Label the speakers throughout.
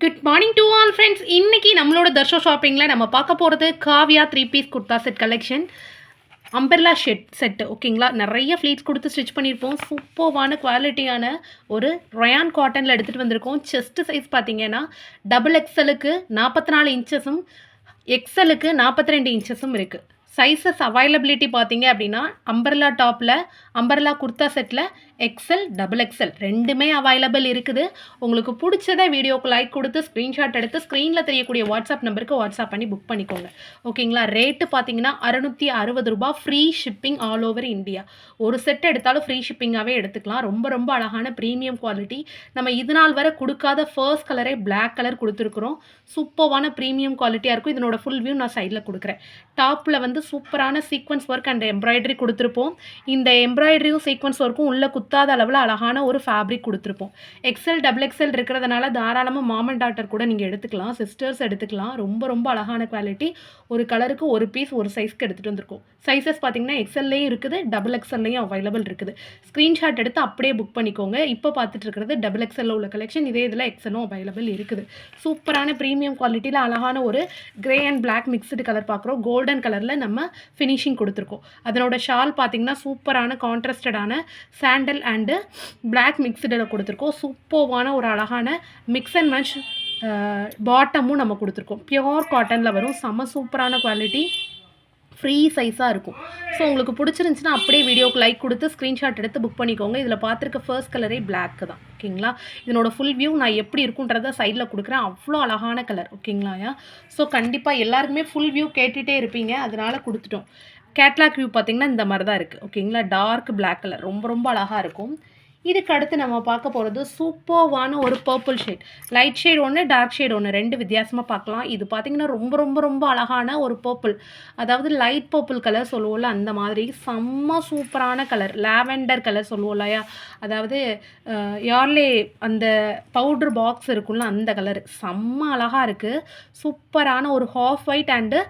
Speaker 1: Good morning to all friends இன்னைக்கு நம்மளோட தர்ஷோ ஷாப்பிங்கில் நம்ம பார்க்க போகிறது Kavya three piece kurta set collection umbrella shade set ஓகேங்களா நிறைய ஃப்ளீட்ஸ் கொடுத்து ஸ்டிச் பண்ணியிருப்போம். சூப்பர்வான குவாலிட்டியான ஒரு ரயான் காட்டனில் எடுத்துகிட்டு வந்திருக்கோம். செஸ்ட் சைஸ் பார்த்தீங்கன்னா டபுள் எக்ஸலுக்கு நாற்பத்தி நாலு இன்ச்சஸும் எக்ஸலுக்கு நாற்பத்தி ரெண்டு இன்ச்சஸும் இருக்குது சைஸஸ் அவைலபிலிட்டி பார்த்தீங்க அப்படின்னா அம்பர்லா டாப்பில் அம்பர்லா குர்தா செட்டில் எக்ஸல் டபுள் எக்ஸல் ரெண்டுமே அவைலபிள் இருக்குது. உங்களுக்கு பிடிச்சத வீடியோக்கு லைக் கொடுத்து ஸ்க்ரீன்ஷாட் எடுத்து ஸ்க்ரீனில் தெரியக்கூடிய வாட்ஸ்அப் நம்பருக்கு வாட்ஸ்அப் பண்ணி புக் பண்ணிக்கோங்க. ஓகேங்களா ரேட்டு பார்த்தீங்கன்னா அறுநூற்றி அறுபது ரூபாய் free shipping all over India ஒரு செட் எடுத்தாலும் ஃப்ரீ ஷிப்பிங்காகவே எடுத்துக்கலாம். ரொம்ப ரொம்ப அழகான ப்ரீமியம் குவாலிட்டி நம்ம இது நாள் வரை கொடுக்காத ஃபர்ஸ்ட் கலரே பிளாக் கலர் கொடுத்துருக்குறோம். சூப்பர்வான ப்ரீமியம் குவாலிட்டியாக இருக்கும். இதனோட ஃபுல் வியூ நான் சைடில் கொடுக்குறேன். டாப்பில் வந்து சூப்பரான சீக்வன்ஸ் ஒர்க் அண்ட் எம்ப்ராய்டரி கொடுத்துருப்போம். இந்த எம்ப்ராய்டரியும் சீக்வன்ஸ் ஒர்க்கும் உள்ளே குத்தாத அளவில் அழகான ஒரு ஃபேப்ரிக் கொடுத்துருப்போம். எக்ஸல் டபுள் எக்ஸல் இருக்கிறதுனால தாராளமாக மாமன் டாட்டர் கூட நீங்கள் எடுத்துக்கலாம் சிஸ்டர்ஸ் எடுத்துக்கலாம். ரொம்ப ரொம்ப அழகான குவாலிட்டி ஒரு கலருக்கு ஒரு பீஸ் ஒரு சைஸ்க்கு எடுத்துகிட்டு வந்திருக்கோம். சைஸஸ் பார்த்தீங்கன்னா எக்ஸல்லையும் இருக்குது டபுள் எக்ஸல்லையும் அவைலபிள் இருக்குது. ஸ்க்ரீன்ஷாட் எடுத்து அப்படியே புக் பண்ணிக்கோங்க. இப்போ பார்த்துட்டு இருக்கிறது டபுள் எக்ஸலில் உள்ள கலெக்ஷன் இதே இதில் எக்ஸலும் அவைலபிள் இருக்குது. சூப்பரான ப்ரீமியம் குவாலிட்டியில் அழகான ஒரு grey and black mixed colour பார்க்குறோம் கோல்டன் கலரில் நம்ம ஃபினிஷிங் கொடுத்துருக்கோம். அதனோட ஷால் பார்த்தீங்கன்னா சூப்பரான கான்ட்ராஸ்டடான சாண்டல் அண்டு பிளாக் மிக்ஸ்டில் கொடுத்துருக்கோம். சூப்பர்வான ஒரு அழகான மிக்ஸ் அண்ட் மேட்ச் பாட்டமும் நம்ம கொடுத்துருக்கோம். பியோர் காட்டனில் வரும். செம சூப்பரான குவாலிட்டி ஃப்ரீ சைஸாக இருக்கும். ஸோ உங்களுக்கு பிடிச்சிருந்துச்சுன்னா அப்படியே வீடியோக்கு லைக் கொடுத்து ஸ்க்ரீன்ஷாட் எடுத்து புக் பண்ணிக்கோங்க. இதில் பார்த்துருக்க ஃபர்ஸ்ட் கலரே பிளாக் தான். ஓகேங்களா இதனோட ஃபுல் வியூ நான் எப்படி இருக்குன்றத சைடில் கொடுக்குறேன். அவ்வளோ அழகான கலர் ஓகேங்களாயா ஸோ கண்டிப்பாக எல்லாருக்குமே ஃபுல் வியூ கேட்டுகிட்டே இருப்பீங்க. அதனால் கொடுத்துட்டோம். கேட்லாக் வியூ பார்த்தீங்கன்னா இந்த மாதிரி தான் இருக்குது ஓகேங்களா டார்க் பிளாக் கலர் ரொம்ப ரொம்ப அழகாக இருக்கும். இதுக்கு அடுத்து நம்ம பார்க்க போகிறது சூப்பர்வான ஒரு பர்பிள் ஷேட் லைட் ஷேட் ஒன்று டார்க் ஷேட் ஒன்று ரெண்டு வித்தியாசமாக பார்க்கலாம். இது பார்த்திங்கன்னா ரொம்ப ரொம்ப ரொம்ப அழகான ஒரு பர்பிள் அதாவது லைட் பர்பிள் கலர் சொல்லுவோம்ல அந்த மாதிரி. செம்ம சூப்பரான கலர் லாவெண்டர் கலர் சொல்லுவோம் இல்லையா? அதாவது யார்லே அந்த பவுட்ரு பாக்ஸ் இருக்கும்ல அந்த கலர் செம்ம அழகாக இருக்குது சூப்பரான ஒரு ஹாஃப் ஒயிட் அண்டு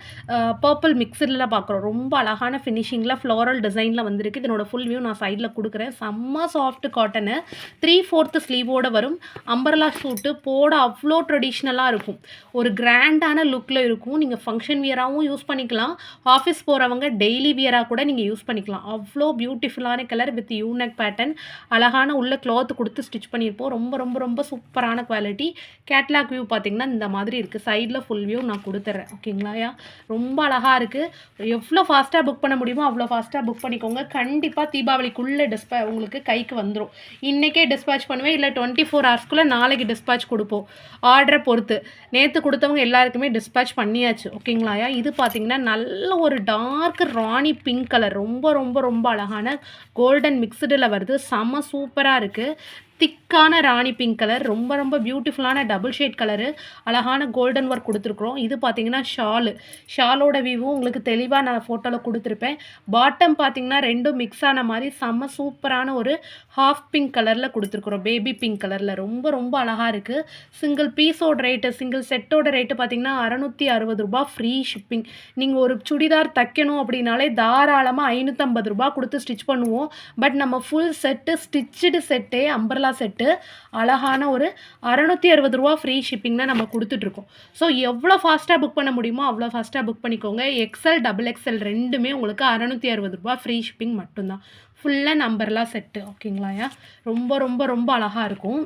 Speaker 1: பர்பிள் மிக்சரில் பார்க்குறோம். ரொம்ப அழகான ஃபினிஷிங்கில் ஃப்ளோரல் டிசைனில் வந்திருக்கு. இதனோட ஃபுல் வியூ நான் சைடில் கொடுக்குறேன். செம்ம சாஃப்ட் காட்டனு த்ரீ ஃபோர்த்து ஸ்லீவோடு வரும். அம்பர்லா சூட்டு போட அவ்வளோ ட்ரெடிஷ்னலாக இருக்கும். ஒரு கிராண்டான லுக்கில் இருக்கும். நீங்கள் ஃபங்க்ஷன் வியராகவும் யூஸ் பண்ணிக்கலாம். ஆஃபீஸ் போகிறவங்க டெய்லி வியராக கூட நீங்கள் யூஸ் பண்ணிக்கலாம். அவ்வளோ பியூட்டிஃபுல்லான கலர் வித் யூனக் பேட்டர்ன் அழகான உள்ள க்ளாத் கொடுத்து ஸ்டிச் பண்ணியிருப்போம். ரொம்ப ரொம்ப ரொம்ப சூப்பரான குவாலிட்டி கேட்லாக் வியூ பார்த்தீங்கன்னா இந்த மாதிரி இருக்குது சைடில் ஃபுல் வியூ நான் கொடுத்துட்றேன் ஓகேங்களாயா ரொம்ப அழகாக இருக்குது எவ்வளோ ஃபாஸ்ட்டாக புக் பண்ண முடியுமோ அவ்வளோ ஃபாஸ்ட்டாக புக் பண்ணிக்கோங்க. கண்டிப்பாக தீபாவளிக்குள்ளே டிஸ்ப உங்களுக்கு கைக்கு வந்துடும் இன்றைக்கே டிஸ்பேச் பண்ணுவேன். இல்லை டுவெண்ட்டி ஃபோர் ஹவர்ஸ்க்குள்ளே நாளைக்கு டிஸ்பேச் கொடுப்போம். ஆர்டரை பொறுத்து. நேற்று கொடுத்தவங்க எல்லாருக்குமே டிஸ்பேச் பண்ணியாச்சு. ஓகேங்களாயா இது பார்த்தீங்கன்னா நல்ல ஒரு டார்க் ராணி பிங்க் கலர் ரொம்ப ரொம்ப ரொம்ப அழகான கோல்டன் மிக்சடில் வருது. செம்ம சூப்பராக இருக்குது திக்கான ராணி பிங்க் கலர் ரொம்ப ரொம்ப பியூட்டிஃபுல்லான டபுள் ஷேட் கலரு அழகான கோல்டன் ஒர்க் கொடுத்துருக்குறோம். இது பார்த்தீங்கன்னா ஷாலு ஷாலோட வியூவும் உங்களுக்கு தெளிவாக நான் ஃபோட்டோவில் கொடுத்துருப்பேன். பாட்டம் பார்த்தீங்கன்னா ரெண்டும் மிக்ஸ் ஆன மாதிரி செம்ம சூப்பரான ஒரு ஹாஃப் பிங்க் கலரில் கொடுத்துருக்குறோம். பேபி பிங்க் கலரில் ரொம்ப ரொம்ப அழகாக இருக்குது சிங்கிள் பீஸோட ரேட்டு சிங்கிள் செட்டோட ரேட்டு பார்த்தீங்கன்னா அறநூற்றி அறுபது ரூபா ஃப்ரீ ஷிப்பிங் நீங்கள் ஒரு சுடிதார் தைக்கணும் அப்படின்னாலே தாராளமாக ஐநூற்றம்பது ரூபா கொடுத்து ஸ்டிச் பண்ணுவோம். பட் நம்ம ஃபுல் செட்டு ஸ்டிச்சுடு செட்டே அம்பர்லா செட்டு அழகான ஒரு அறநூற்றி அறுபது ரூபா ஃப்ரீ ஷிப்பிங்னா நம்ம கொடுத்துட்ருக்கோம். ஸோ எவ்வளோ ஃபாஸ்ட்டாக புக் பண்ண முடியுமோ அவ்வளோ ஃபாஸ்ட்டாக புக் பண்ணிக்கோங்க. எக்ஸல் டபுள் எக்ஸல் ரெண்டுமே உங்களுக்கு அறநூற்றி அறுபது ரூபா ஃப்ரீ ஷிப்பிங் மட்டும்தான். ஃபுல்லாக நம்பர்லாம் செட்டு ஓகேங்களாயா ரொம்ப ரொம்ப ரொம்ப அழகாக இருக்கும்.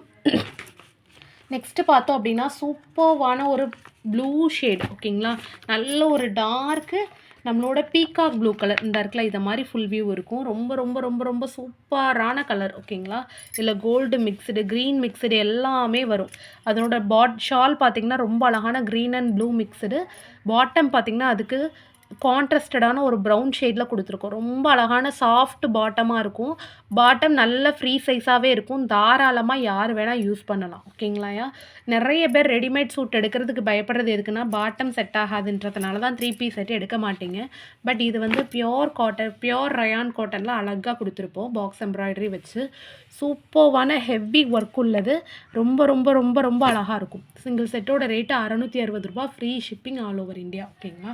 Speaker 1: நெக்ஸ்ட்டு பார்த்தோம் அப்படின்னா சூப்பர்வான ஒரு ப்ளூ ஷேட் ஓகேங்களா நல்ல ஒரு டார்க்கு நம்மளோட பீகாக் ப்ளூ கலர் இந்த இடத்துல இதை மாதிரி ஃபுல் வியூ இருக்கும். ரொம்ப ரொம்ப ரொம்ப ரொம்ப சூப்பரான கலர் ஓகேங்களா? இதில் கோல்டு மிக்சடு க்ரீன் மிக்சடு எல்லாமே வரும். அதனோட பாட் ஷால் பார்த்திங்கன்னா ரொம்ப அழகான green and blue mixed bottom பார்த்திங்கன்னா அதுக்கு கான்ட்ராஸ்டடான ஒரு ப்ரௌன் ஷேடில் கொடுத்துருக்கோம். ரொம்ப அழகான சாஃப்ட் பாட்டமாக இருக்கும். பாட்டம் நல்ல ஃப்ரீ சைஸாகவே இருக்கும். தாராளமாக யார் வேணால் யூஸ் பண்ணலாம். ஓகேங்களாயா நிறைய பேர் ரெடிமேட் சூட் எடுக்கிறதுக்கு பயப்படுறது எதுக்குன்னா பாட்டம் செட் ஆகாதுன்றதுனால தான் த்ரீ பீஸ் செட் எடுக்க மாட்டீங்க. பட் இது வந்து பியோர் காட்டன் பியோர் ரயான் காட்டனில் அழகாக கொடுத்துருப்போம். பாக்ஸ் எம்ப்ராய்டரி வச்சு. சூப்பர்வான ஹெவி ஒர்க் உள்ளது. ரொம்ப ரொம்ப ரொம்ப ரொம்ப அழகாக இருக்கும். சிங்கிள் செட்டோட ரேட்டு அறநூற்றி அறுபது ரூபா free shipping all over India ஓகேங்களா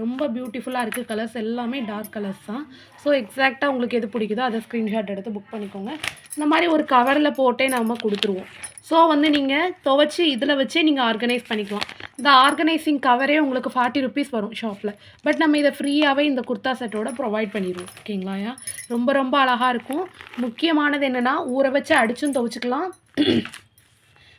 Speaker 1: ரொம்ப பியூட்டிஃபுல்லாக இருக்குது கலர்ஸ் எல்லாமே டார்க் கலர்ஸ் தான். ஸோ எக்ஸாக்டாக உங்களுக்கு எது பிடிக்குதோ அதை ஸ்க்ரீன்ஷாட் எடுத்து புக் பண்ணிக்கோங்க. இந்த மாதிரி ஒரு கவரில் போட்டே நம்ம கொடுத்துருவோம். ஸோ வந்து நீங்கள் துவைச்சி இதில் வச்சே நீங்கள் ஆர்கனைஸ் பண்ணிக்கலாம். இந்த ஆர்கனைசிங் கவரே உங்களுக்கு ஃபார்ட்டி ருபீஸ் வரும் ஷாப்பில் பட் நம்ம இதை ஃப்ரீயாகவே இந்த குர்தா செட்டோட ப்ரொவைட் பண்ணிடுவோம். ஓகேங்களாயா ரொம்ப ரொம்ப அழகாக இருக்கும். முக்கியமானது என்னென்னா ஊற வச்சு அடிச்சும் துவச்சிக்கலாம்.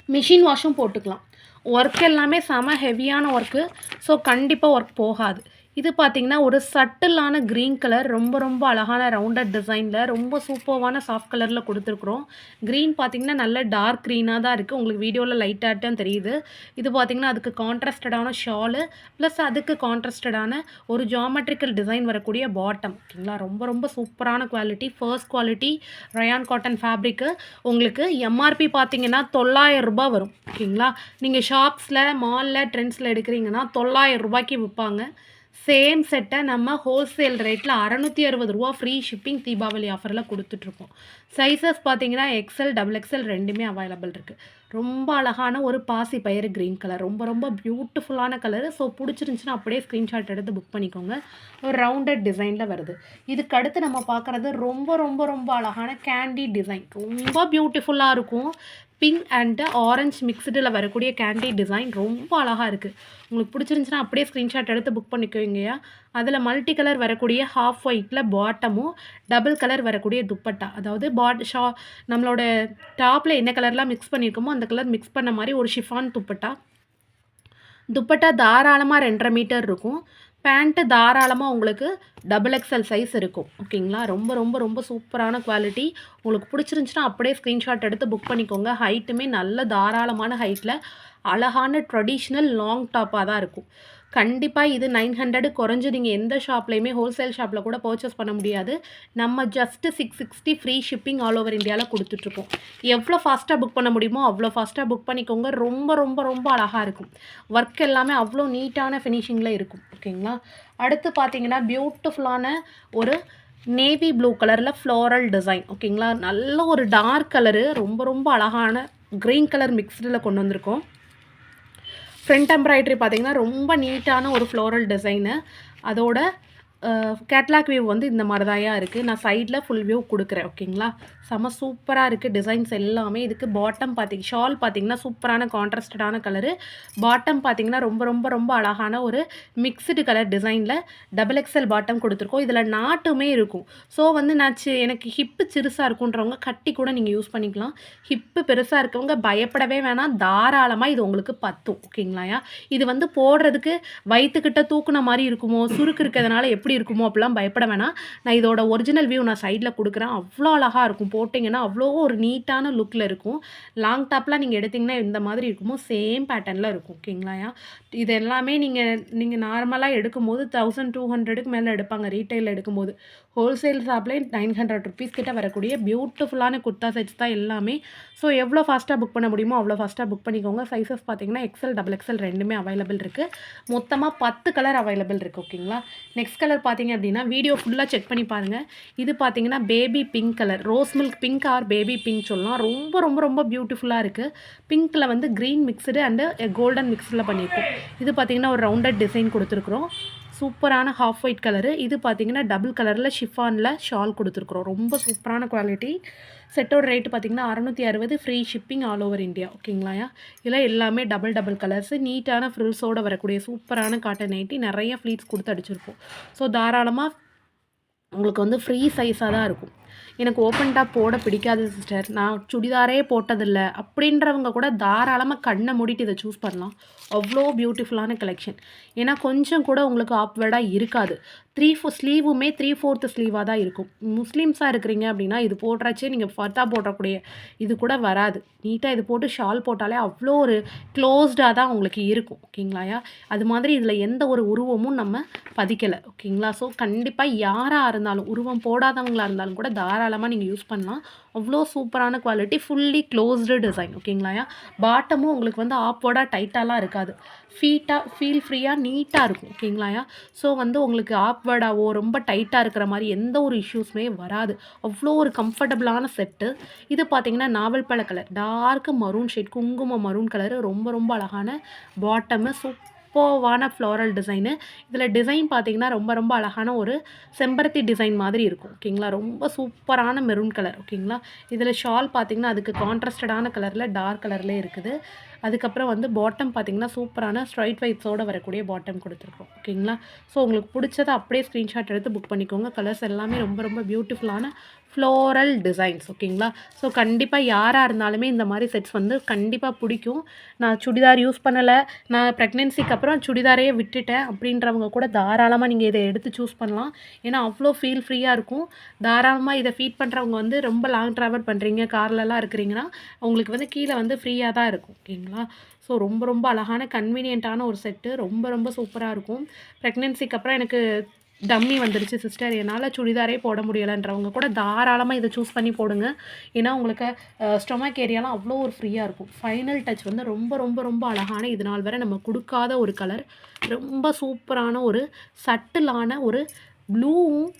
Speaker 1: மிஷின் வாஷும் போட்டுக்கலாம். ஒர்க் எல்லாமே செம ஹெவியான ஒர்க்கு ஸோ கண்டிப்பாக ஒர்க் போகாது. இது பார்த்தீங்கன்னா ஒரு சட்டிலான க்ரீன் கலர் ரொம்ப ரொம்ப அழகான ரவுண்டட் டிசைனில் ரொம்ப சூப்பர்வான சாஃப்ட் கலரில் கொடுத்துருக்குறோம். க்ரீன் பார்த்தீங்கன்னா நல்ல டார்க் க்ரீனாக தான் இருக்குது உங்களுக்கு வீடியோவில் லைட்டாக தெரியுது. இது பார்த்தீங்கன்னா அதுக்கு கான்ட்ராஸ்டடான ஷாலு ப்ளஸ் அதுக்கு கான்ட்ராஸ்டடான ஒரு ஜாமெட்ரிக்கல் டிசைன் வரக்கூடிய பாட்டம் ஓகேங்களா? ரொம்ப ரொம்ப சூப்பரான quality first quality rayon cotton fabric உங்களுக்கு எம்ஆர்பி பார்த்தீங்கன்னா தொள்ளாயிரம் ரூபாய் வரும். ஓகேங்களா? நீங்கள் ஷாப்ஸில் மாலில் ட்ரெண்ட்ஸில் எடுக்கிறீங்கன்னா தொள்ளாயிரம் ரூபாய்க்கு விற்பாங்க சேம் செட்டை நம்ம ஹோல்சேல் ரேட்டில் அறநூற்றி அறுபது ரூபா ஃப்ரீ ஷிப்பிங் தீபாவளி ஆஃபரில் கொடுத்துட்ருக்கோம் சைஸஸ் பார்த்தீங்கன்னா எக்ஸல் டபுள் எக்ஸல் ரெண்டுமே அவைலபிள் இருக்குது ரொம்ப அழகான ஒரு பாசி பயிறு க்ரீன் கலர் ரொம்ப ரொம்ப பியூட்டிஃபுல்லான கலரு ஸோ பிடிச்சிருந்துச்சின்னா அப்படியே ஸ்க்ரீன்ஷாட் எடுத்து புக் பண்ணிக்கோங்க. ஒரு ரவுண்டட் டிசைனில் வருது. இதுக்கு அடுத்து நம்ம பார்க்குறது ரொம்ப ரொம்ப ரொம்ப அழகான கேண்டி டிசைன் ரொம்ப பியூட்டிஃபுல்லாக இருக்கும். பிங்க் அண்டு ஆரஞ்சு மிக்சடில் வரக்கூடிய கேண்டி டிசைன் ரொம்ப அழகாக இருக்குது உங்களுக்கு பிடிச்சிருந்துச்சின்னா அப்படியே ஸ்க்ரீன்ஷாட் எடுத்து புக் பண்ணிக்குவீங்கயா அதில் மல்டி கலர் வரக்கூடிய ஹாஃப் ஒயிட்டில் பாட்டமும் டபுள் கலர் வரக்கூடிய துப்பட்டா. அதாவது பாட் ஷா நம்மளோட டாப்பில் என்ன கலர்லாம் மிக்ஸ் பண்ணியிருக்கோமோ அந்த கலர் மிக்ஸ் பண்ண மாதிரி ஒரு ஷிஃபான் துப்பட்டா. துப்பட்டா தாராளமாக ரெண்டரை மீட்டர் இருக்கும். பேண்ட்டு தாராளமாக உங்களுக்கு டபுள் எக்ஸல் சைஸ் இருக்கும். ஓகேங்களா? ரொம்ப ரொம்ப ரொம்ப சூப்பரான குவாலிட்டி உங்களுக்கு பிடிச்சிருந்துச்சின்னா அப்படியே ஸ்க்ரீன்ஷாட் எடுத்து புக் பண்ணிக்கோங்க. ஹைட்டுமே நல்ல தாராளமான ஹைட்டில் அழகான ட்ரெடிஷ்னல் லாங் டாப்பாக தான் இருக்கும். கண்டிப்பாக இது நைன் ஹண்ட்ரடு குறைஞ்சு நீங்கள் எந்த ஷாப்லேயுமே ஹோல்சேல் ஷாப்பில் கூட பர்ச்சேஸ் பண்ண முடியாது. நம்ம just six sixty free shipping all over இந்தியாவில் கொடுத்துட்ருக்கோம். எவ்வளோ ஃபாஸ்ட்டாக புக் பண்ண முடியுமோ அவ்வளோ ஃபாஸ்ட்டாக புக் பண்ணிக்கோங்க. ரொம்ப ரொம்ப ரொம்ப அழகாக இருக்கும். ஒர்க் எல்லாமே அவ்வளோ நீட்டான ஃபினிஷிங்கில் இருக்கும். ஓகேங்களா? அடுத்து பார்த்தீங்கன்னா பியூட்டிஃபுல்லான ஒரு நேவி ப்ளூ கலரில் ஃப்ளோரல் டிசைன் ஓகேங்களா? நல்ல ஒரு டார்க் கலரு ரொம்ப ரொம்ப அழகான க்ரீன் கலர் மிக்ஸ்டில் கொண்டு வந்திருக்கோம். ஃப்ரண்ட் எம்ப்ராய்டரி பார்த்தீங்கன்னா ரொம்ப நீட்டான ஒரு ஃப்ளோரல் டிசைனு அதோட கேட்லாக் வியூ வந்து இந்த மாதிரி தான் இருக்குது நான் சைடில் ஃபுல் வியூ கொடுக்குறேன் ஓகேங்களா செம சூப்பராக இருக்குது டிசைன்ஸ் எல்லாமே. இதுக்கு பாட்டம் பார்த்திங்க ஷால் பார்த்தீங்கன்னா சூப்பரான கான்ட்ராஸ்டடான கலரு பாட்டம் பார்த்தீங்கன்னா ரொம்ப ரொம்ப ரொம்ப அழகான ஒரு மிக்ஸ்டு கலர் டிசைனில் டபுள் எக்ஸல் பாட்டம் கொடுத்துருக்கோம். இதில் நாட்டுமே இருக்கும். ஸோ வந்து நான் சி எனக்கு ஹிப்பு சிறுசாக இருக்குன்றவங்க கட்டி கூட நீங்கள் யூஸ் பண்ணிக்கலாம். ஹிப்பு பெருசாக இருக்கவங்க பயப்படவே வேணாம். தாராளமாக இது உங்களுக்கு பத்தும் ஓகேங்களாயா இது வந்து போடுறதுக்கு வயிற்றுக்கிட்ட தூக்குன மாதிரி இருக்குமோ? சுருக்கு இருக்கிறதுனால எப்படி இருக்குமோ அப்படிலாம் பயப்பட வேணாம். நான் இதோட ஒரிஜினல் வியூ நான் சைடில் கொடுக்குறேன். அவ்வளோ அழகாக இருக்கும். போட்டிங்கன்னா அவ்வளோ ஒரு நீட்டான லுக்கில் இருக்கும். லாங் டாப்லாம் நீங்கள் எடுத்திங்கன்னா இந்த மாதிரி இருக்குமோ சேம் பேட்டர்னில் இருக்கும். ஓகேங்களாயா இது எல்லாமே நீங்கள் நீங்கள் நார்மலாக எடுக்கும்போது தௌசண்ட் டூ ஹண்ட்ரடுக்கு மேலே எடுப்பாங்க. ரீட்டைலில் எடுக்கும்போது. ஹோல்சேல் ஷாப்லேயே நைன் ஹண்ட்ரட் ருபீஸ் கிட்ட வரக்கூடிய பியூட்டிஃபுல்லான குர்த்தா செட்ஸ் தான் எல்லாமே. ஸோ எவ்வளோ ஃபாஸ்ட்டாக புக் பண்ண முடியுமோ அவ்வளோ ஃபாஸ்ட்டாக புக் பண்ணிக்கோங்க. சைஸஸ் பார்த்தீங்கன்னா எக்ஸல் டபுள் எக்ஸல் ரெண்டுமே அவைலபிள் இருக்குது மொத்தமாக பத்து கலர் அவைலபிள் இருக்குது ஓகேங்களா நெக்ஸ்ட் கலர் பார்த்தீங்க அப்படின்னா வீடியோ ஃபுல்லாக செக் பண்ணி பாருங்கள் இது பார்த்தீங்கன்னா baby pink colour rose milk pink or baby pink சொல்லலாம். ரொம்ப ரொம்ப ரொம்ப பியூட்டிஃபுல்லாக இருக்குது பிங்க்கில் வந்து க்ரீன் மிக்ஸ்டு அண்டு கோல்டன் மிக்ஸில் பண்ணியிருக்கோம் இது பார்த்தீங்கன்னா ஒரு ரவுண்டட் டிசைன் கொடுத்துருக்குறோம். சூப்பரான ஹாஃப் ஒயிட் கலரு இது பார்த்தீங்கன்னா டபுள் கலரில் ஷிஃபானில் ஷால் கொடுத்துருக்குறோம். ரொம்ப சூப்பரான குவாலிட்டி செட்டோட ரேட்டு பார்த்தீங்கன்னா அறநூற்றி அறுபது free shipping all over India ஓகேங்களாயா இதில் எல்லாமே டபுள் டபுள் கலர்ஸு நீட்டான ஃப்ரில்ஸோடு வரக்கூடிய சூப்பரான காட்டன் நைட்டி நிறைய ஃப்ளீட்ஸ் கொடுத்து அடிச்சிருப்போம். ஸோ தாராளமாக உங்களுக்கு வந்து ஃப்ரீ சைஸாக தான் இருக்கும். எனக்கு ஓப்பன் டாப் போட பிடிக்காது சிஸ்டர் நான் சுடிதாரே போட்டதில்ல. அப்படின்றவங்க கூட தாராளமாக கண்ணை மூடிட்டு இதை சூஸ் பண்ணலாம். அவ்வளோ பியூட்டிஃபுல்லான கலெக்ஷன் ஏன்னா கொஞ்சம் கூட உங்களுக்கு ஆப்வேர்டாக இருக்காது. த்ரீ ஃபோர் ஸ்லீவுமே த்ரீ ஃபோர்த்து ஸ்லீவாக தான் இருக்கும். முஸ்லீம்ஸாக இருக்கிறீங்க அப்படின்னா இது போடுறச்சே நீங்கள் ஃபர்தா போடக்கூடிய இது கூட வராது. நீட்டாக இது போட்டு ஷால் போட்டாலே அவ்வளோ ஒரு க்ளோஸ்டாக தான் உங்களுக்கு இருக்கும். ஓகேங்களாயா அது மாதிரி இதில் எந்த ஒரு உருவமும் நம்ம பதிக்கலை. ஓகேங்களா? ஸோ கண்டிப்பாக யாராக இருந்தாலும் உருவம் போடாதவங்களாக இருந்தாலும் கூட தாராளமாக நீங்கள் யூஸ் பண்ணலாம். அவ்வளோ சூப்பரான குவாலிட்டி ஃபுல்லி க்ளோஸ்டு டிசைன் ஓகேங்களாயா பாட்டமும் உங்களுக்கு வந்து ஆப்போர்டாக டைட்டாலாம் இருக்காது. ஃபீட்டாக ஃபீல் ஃப்ரீயாக நீட்டாக இருக்கும் ஓகேங்களாயா ஸோ வந்து உங்களுக்கு ஆப்வேர்டாவோ ரொம்ப டைட்டாக இருக்கிற மாதிரி எந்த ஒரு இஷ்யூஸுமே வராது. அவ்வளோ ஒரு கம்ஃபர்டபுளான செட்டு இது பார்த்தீங்கன்னா நாவல் பழ கலர் டார்க் மரூன் ஷேட் குங்கும மரூன் கலரு ரொம்ப ரொம்ப அழகான பாட்டமு சூப் சூப்பர்வான ஃப்ளோரல் டிசைனு இதில் டிசைன் பார்த்தீங்கன்னா ரொம்ப ரொம்ப அழகான ஒரு செம்பருத்தி டிசைன் மாதிரி இருக்கும். ஓகேங்களா? ரொம்ப சூப்பரான மெரூன் கலர் ஓகேங்களா? இதில் ஷால் பார்த்தீங்கன்னா அதுக்கு கான்ட்ராஸ்டடான கலரில் டார்க் கலர்லேயே இருக்குது. அதுக்கப்புறம் வந்து பாட்டம் பார்த்தீங்கன்னா சூப்பரான ஸ்ட்ரைட் வைட்ஸோடு வரக்கூடிய பாட்டம் கொடுத்துருக்கோம். ஓகேங்களா? ஸோ உங்களுக்கு பிடிச்சதை அப்படியே ஸ்க்ரீன்ஷாட் எடுத்து புக் பண்ணிக்கோங்க. கலர்ஸ் எல்லாமே ரொம்ப ரொம்ப பியூட்டிஃபுல்லான ஃப்ளோரல் டிசைன்ஸ் ஓகேங்களா? ஸோ கண்டிப்பாக யாராக இருந்தாலுமே இந்த மாதிரி செட்ஸ் வந்து கண்டிப்பாக பிடிக்கும். நான் சுடிதார் யூஸ் பண்ணலை. நான் ப்ரெக்னென்சிக்கு அப்புறம் சுடிதாரையே விட்டுட்டேன். அப்படின்றவங்க கூட தாராளமாக நீங்கள் இதை எடுத்து சூஸ் பண்ணலாம். ஏன்னா அவ்வளோ ஃபீல் ஃப்ரீயாக இருக்கும். தாராளமாக இதை ஃபீட் பண்ணுறவங்க வந்து ரொம்ப லாங் ட்ராவல் பண்ணுறீங்க கார்லலாம் இருக்கிறீங்கன்னா உங்களுக்கு வந்து கீழே வந்து ஃப்ரீயாக தான் இருக்கும். ஓகேங்களா? ஸோ ரொம்ப ரொம்ப அழகான கன்வீனியண்ட்டான ஒரு செட்டு ரொம்ப ரொம்ப சூப்பராக இருக்கும். ப்ரெக்னென்சிக்கு அப்புறம் எனக்கு டம்மி வந்துடுச்சு சிஸ்டர் என்னால் சுடிதாரே போட முடியலைன்றவங்க கூட தாராளமாக இதை சூஸ் பண்ணி போடுங்க. ஏன்னா உங்களுக்கு ஸ்டொமக் ஏரியாலாம் அவ்வளோ ஒரு ஃப்ரீயாக இருக்கும். ஃபைனல் டச் வந்து ரொம்ப ரொம்ப ரொம்ப அழகான இது நாள் வரை நம்ம கொடுக்காத ஒரு கலர் ரொம்ப சூப்பரான ஒரு சட்டிலான ஒரு ப்ளூவும்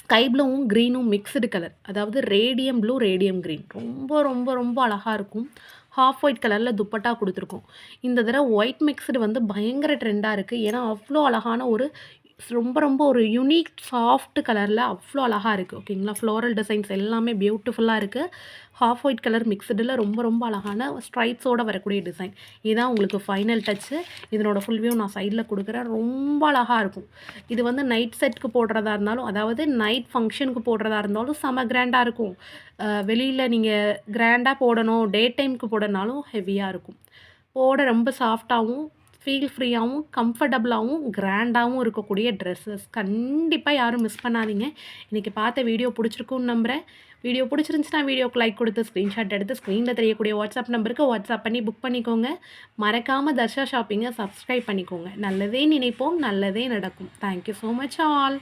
Speaker 1: ஸ்கை ப்ளூவும் க்ரீனும் மிக்ஸ்டு கலர் அதாவது ரேடியம் ப்ளூ ரேடியம் க்ரீன் ரொம்ப ரொம்ப ரொம்ப அழகாக இருக்கும். ஹாஃப் ஒயிட் கலரில் துப்பட்டா கொடுத்துருக்கோம். இந்த தடவை ஒயிட் மிக்ஸ்டு வந்து பயங்கர ட்ரெண்டாக இருக்குது ஏன்னா அவ்வளோ அழகான ஒரு ரொம்ப ரொம்ப ஒரு யூனிக் சாஃப்ட் கலரில் அவ்வளோ அழகாக இருக்குது ஓகேங்களா ஃப்ளோரல் டிசைன்ஸ் எல்லாமே பியூட்டிஃபுல்லாக இருக்குது ஹாஃப் ஒயிட் கலர் மிக்சடில் ரொம்ப ரொம்ப அழகான ஸ்ட்ரைப்ஸோடு வரக்கூடிய டிசைன் இதுதான் உங்களுக்கு ஃபைனல் டச்சு இதனோட ஃபுல் வியூ நான் சைடில் கொடுக்குறேன். ரொம்ப அழகாக இருக்கும். இது வந்து நைட் செட்டுக்கு போடுறதா இருந்தாலும் அதாவது நைட் ஃபங்க்ஷனுக்கு போடுறதா இருந்தாலும் செம கிராண்டாக இருக்கும். வெளியில் நீங்கள் கிராண்டாக போடணும் டே டைமுக்கு போடனாலும் ஹெவியாக இருக்கும். போட ரொம்ப சாஃப்டாகவும் ஃபீல் ஃப்ரீயாகவும் கம்ஃபர்டபுளாகவும் கிராண்டாகவும் இருக்கக்கூடிய ட்ரெஸ்ஸஸ் கண்டிப்பாக யாரும் மிஸ் பண்ணாதீங்க. இன்றைக்கி பார்த்த வீடியோ பிடிச்சிருக்குன்னு நம்புகிறேன் வீடியோ பிடிச்சிருந்துச்சுன்னா வீடியோக்கு லைக் கொடுத்து ஸ்க்ரீன்ஷாட் எடுத்து ஸ்க்ரீனில் தெரியக்கூடிய வாட்ஸ்அப் நம்பருக்கு வாட்ஸ்அப் பண்ணி புக் பண்ணிக்கோங்க. மறக்காமல் தர்ஷா ஷாப்பிங்கை சப்ஸ்கிரைப் பண்ணிக்கோங்க. நல்லதே நினைப்போம் நல்லதே நடக்கும். Thank you so much all